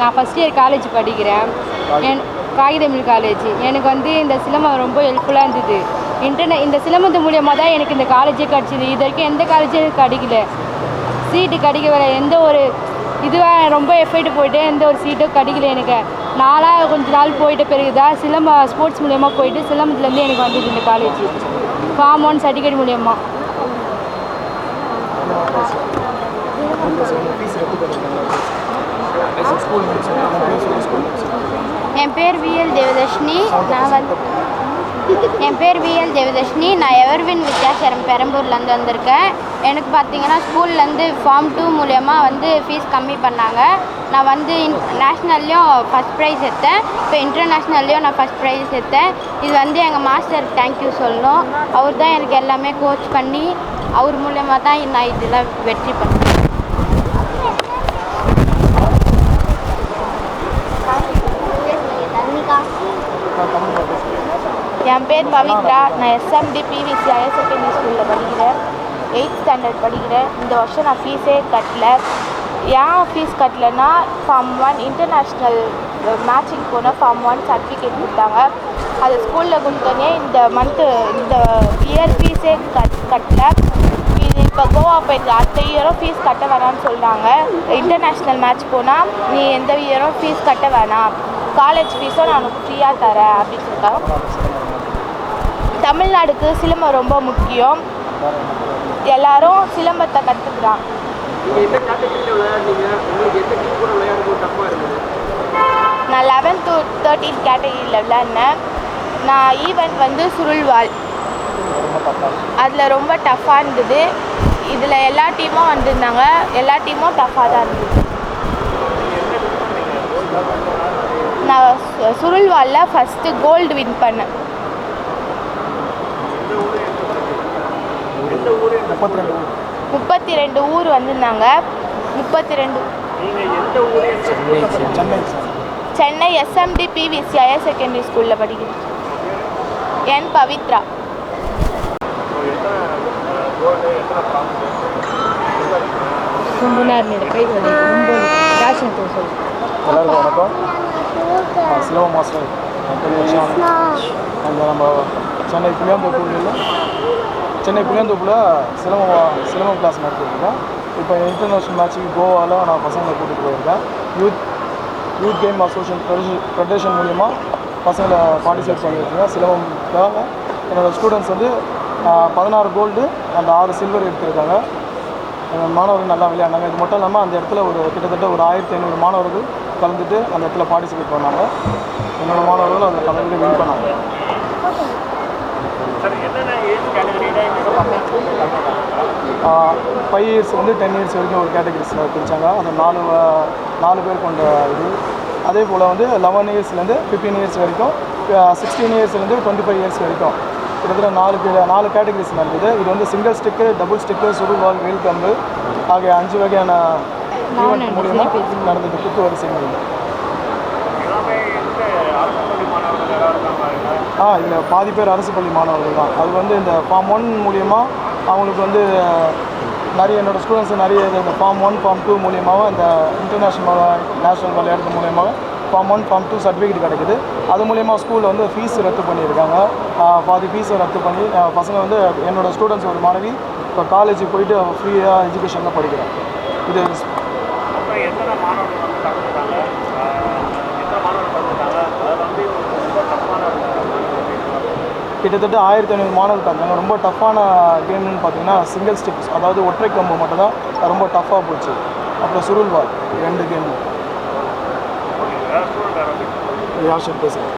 நான் first year college படிக்கிறேன். என் காகிதமிழ் college எனக்கு வந்து இந்த சிலம்பம் ரொம்ப ஹெல்ப்ஃபுல்லாக இருந்தது. இன்டர்நெட் இந்த சிலம்பத்து மூலியமாக தான் எனக்கு இந்த காலேஜே கிடச்சிது. இது வரைக்கும் எந்த காலேஜும் எனக்கு கிடைக்கல. சீட்டு கிடைக்க வர எந்த ஒரு இதுவாக ரொம்ப எஃபர்ட் போயிட்டு எந்த ஒரு சீட்டும் கிடைக்கல எனக்கு. நாளாக கொஞ்ச நாள் போயிட்ட பிறகு தான் சிலம்ப ஸ்போர்ட்ஸ் மூலியமாக போயிட்டு சிலம்பத்துலேருந்து எனக்கு வந்தது இந்த காலேஜ் ஃபார்ம் ஒன் சர்டிஃபிகேட் மூலியமாக என் பேர் விஎல் தேவதர்ஷினி. நான் வந்து என் பேர் விஎல் தேவதர்ஷினி. நான் எவர்வின் வித்யாசரம் பெரம்பூர்லேருந்து வந்திருக்கேன். எனக்கு பார்த்தீங்கன்னா ஸ்கூல்லேருந்து ஃபார்ம் டூ மூலயமா வந்து ஃபீஸ் கம்மி பண்ணாங்க. நான் வந்து நேஷ்னல்லையும் ஃபஸ்ட் ப்ரைஸ் எடுத்தேன். இப்போ இன்டர்நேஷ்னல்லையும் நான் ஃபஸ்ட் ப்ரைஸ் எடுத்தேன். இது வந்து எங்கள் மாஸ்டர் தேங்க்யூ சொல்லணும். அவர் தான் எனக்கு எல்லாமே கோச் பண்ணி அவர் மூலயமா தான் நான் இதெல்லாம் வெற்றி பண்ணேன் என் பேர் பவித்ரா. நான் எஸ்எம்டி பிவிசி ஹையர் செகண்டரி ஸ்கூலில் படிக்கிறேன். எயித் ஸ்டாண்டர்ட் படிக்கிறேன். இந்த வருஷம் நான் ஃபீஸே கட்டல. ஏன் ஃபீஸ் கட்டலைன்னா ஃபார்ம் ஒன் இன்டர்நேஷ்னல் மேட்சிங் போன ஃபார்ம் ஒன் சர்டிஃபிகேட் கொடுத்தாங்க. அது ஸ்கூலில் கொடுத்தோடனே இந்த மந்த்து இந்த இயர் ஃபீஸே கட் கட்டல. இது இப்போ கோவா போயிட்டு அடுத்த இயரும் ஃபீஸ் கட்ட வேணாம்னு சொல்கிறாங்க இன்டர்நேஷ்னல் மேட்ச் போனால் நீ எந்த இயரும் ஃபீஸ் கட்ட வேணாம். காலேஜ் ஃபீஸும் நான் உனக்கு ஃப்ரீயாக தரேன் அப்படின்னு சொல்லிட்டாங்க. தமிழ்நாடுக்கு சிலம்பம் ரொம்ப முக்கியம். எல்லாரும் சிலம்பத்தை இருந்தது? நான் லெவன்த் டு தேர்ட்டீன் கேட்டகரியில் விளையாடினேன். நான் ஈவெண்ட் வந்து சுருள்வாள். அதில் ரொம்ப டஃப்பாக இருந்தது. இதில் எல்லா டீமும் வந்திருந்தாங்க. எல்லா டீமும் டஃப்பாக தான் இருந்தது. நான் சு- சுருள்வாளில் ஃபஸ்ட்டு கோல்டு வின் பண்ணேன் முப்பத்தி ரெண்டு ஊர் வந்திருந்தாங்க. முப்பத்தி ரெண்டு Chennai Chennai SMT PVC higher secondary ஸ்கூலில் படிக்கிறேன் என் பவித்ரா. ரொம்ப நேரம் கை வலி ரொம்ப ரேஷன் சொல்லு சிலம்ப மாஸ்டர் அங்கே நம்ம சென்னை புளியாந்தோப்பூரில் சென்னை புளியாந்தோப்பில் சிலம்பம் சிலம்பம் கிளாஸ் நடத்திருக்கேன் இப்போ இன்டர்நேஷ்னல் மேட்ச்சுக்கு கோவாவில் நான் பசங்களை கூட்டிகிட்டு போயிருக்கேன். Youth youth game association federation மூலிமா பசங்களை பார்ட்டிசிபேட் பண்ணியிருக்கேன். சிலம்பம்க்காக என்னோடய ஸ்டூடெண்ட்ஸ் வந்து பதினாறு கோல்டு அண்ட் ஆறு சில்வர் எடுத்திருக்காங்க. மாணவர்கள் நல்லா விளையாடினாங்க இது மட்டும் இல்லாமல் அந்த இடத்துல ஒரு கிட்டத்தட்ட ஒரு ஆயிரத்தி ஐநூறு மாணவர்கள் கலந்துட்டு அந்த இடத்துல பார்ட்டிசிபேட் பண்ணாங்க. என்னோட மாணவர்கள் அந்த கலந்துட்டு வின் பண்ணாங்க. ஃபைவ் இயர்ஸ் வந்து டென் இயர்ஸ் வரைக்கும் ஒரு கேட்டகரிஸில் பிரித்தாங்க அது நாலு நாலு பேர் கொண்ட இது. அதே போல் வந்து லெவன் இயர்ஸ்லேருந்து ஃபிஃப்டீன் இயர்ஸ் வரைக்கும் சிக்ஸ்டீன் இயர்ஸ்லேருந்து டுவெண்ட்டி ஃபைவ் இயர்ஸ் வரைக்கும். கிட்டத்தட்ட நாலு நாலு கேட்டகரிஸ் நடந்தது இது. வந்து சிங்கிள் ஸ்டிக்கு டபுள் ஸ்டிக்கு சுருள்வால் வேல் கம்பு ஆகிய அஞ்சு வகையான ஈவெண்ட் மூலியமா நடந்தது குத்து வரிசை மூலியமா. எல்லாமே எந்த அரசு பள்ளி மாணவர்கள் யாராவது இருக்காங்க? ஆ இதில் பாதி பேர் அரசு பள்ளி மாணவர்கள் தான். அது வந்து இந்த ஃபார்ம் ஒன் மூலியமாக அவங்களுக்கு வந்து நிறைய என்னோடய ஸ்டூடெண்ட்ஸ் நிறைய இந்த ஃபார்ம் ஒன் ஃபார்ம் டூ மூலியமாக இந்த இன்டர்நேஷ்னல் நேஷனல் விளையாட்டு மூலியமாக form one form two certificate கிடைக்குது. அது மூலியமாக ஸ்கூலில் வந்து ஃபீஸ் ரத்து பண்ணியிருக்காங்க. பாதி ஃபீஸை ரத்து பண்ணி பசங்க வந்து என்னோடய ஸ்டூடெண்ட்ஸ் ஒரு மாணவி இப்போ காலேஜுக்கு போயிட்டு ஃப்ரீயாக எஜுகேஷனில் படிக்கிறேன் இது கிட்டத்தட்ட ஆயிரத்தி ஐநூறு மாணவர்கள் கலந்தாங்க ரொம்ப டஃப்பான கேம்னு பார்த்தீங்கன்னா சிங்கிள் ஸ்டிக்ஸ் அதாவது ஒற்றை கம்பு மட்டும் தான் ரொம்ப டஃப்பாக போச்சு. அப்புறம் சுருள்வால் ரெண்டு கேம் We Russian visit.